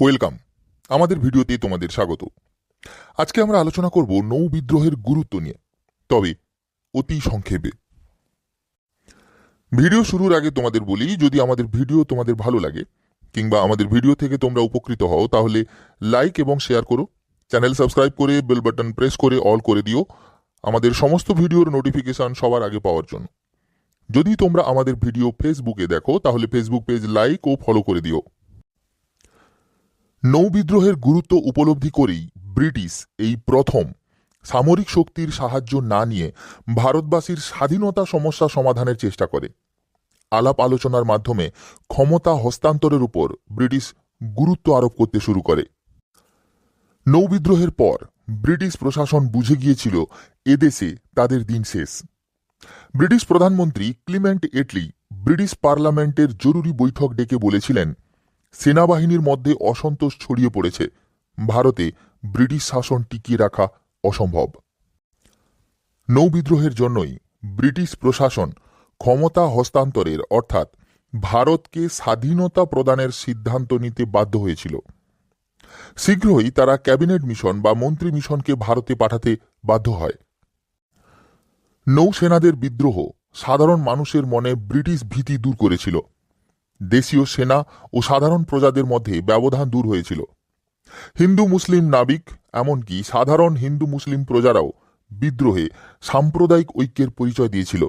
Welcome. আমাদের ভিডিওতে তোমাদের স্বাগত। আজকে আমরা আলোচনা করব নৌ বিদ্রোহের গুরুত্ব নিয়ে, তবে অতি সংক্ষেপে। ভিডিও শুরুর আগে তোমাদের বলি, যদি আমাদের ভিডিও তোমাদের ভালো লাগে, কিংবা আমাদের ভিডিও থেকে তোমরা উপকৃত হও, তাহলে লাইক এবং শেয়ার করো, চ্যানেল সাবস্ক্রাইব করে, বেল বাটন প্রেস করে, অল করে দিও। আমাদের সমস্ত ভিডিওর নোটিফিকেশন সবার আগে পাওয়ার জন্য। যদি তোমরা আমাদের ভিডিও ফেসবুকে দেখো, তাহলে ফেসবুক পেজ লাইক ও ফলো করে দিও। নৌবিদ্রোহের গুরুত্ব উপলব্ধি করেই ব্রিটিশ এই প্রথম সামরিক শক্তির সাহায্য না নিয়ে ভারতবাসীর স্বাধীনতা সমস্যা সমাধানের চেষ্টা করে। আলাপ আলোচনার মাধ্যমে ক্ষমতা হস্তান্তরের উপর ব্রিটিশ গুরুত্ব আরোপ করতে শুরু করে। নৌবিদ্রোহের পর ব্রিটিশ প্রশাসন বুঝে গিয়েছিল, এদেশে তাদের দিন শেষ। ব্রিটিশ প্রধানমন্ত্রী ক্লিমেন্ট এটলি ব্রিটিশ পার্লামেন্টের জরুরি বৈঠক ডেকে বলেছিলেন সেনাবাহিনীর মধ্যে অসন্তোষ ছড়িয়ে পড়েছে। ভারতে ব্রিটিশ শাসন টিকিয়ে রাখা অসম্ভব। নৌবিদ্রোহের জন্যই ব্রিটিশ প্রশাসন ক্ষমতা হস্তান্তরের, অর্থাৎ ভারতকে স্বাধীনতা প্রদানের সিদ্ধান্ত নিতে বাধ্য হয়েছিল। শীঘ্রই তারা ক্যাবিনেট মিশন বা মন্ত্রী মিশনকে ভারতে পাঠাতে বাধ্য হয়। নৌসেনাদের বিদ্রোহ সাধারণ মানুষের মনে ব্রিটিশ ভীতি দূর করেছিল। দেশীয় সেনা ও সাধারণ প্রজাদের মধ্যে ব্যবধান দূর হয়েছিল। হিন্দু মুসলিম নাবিক, এমনকি সাধারণ হিন্দু মুসলিম প্রজারাও বিদ্রোহে সাম্প্রদায়িক ঐক্যের পরিচয় দিয়েছিল।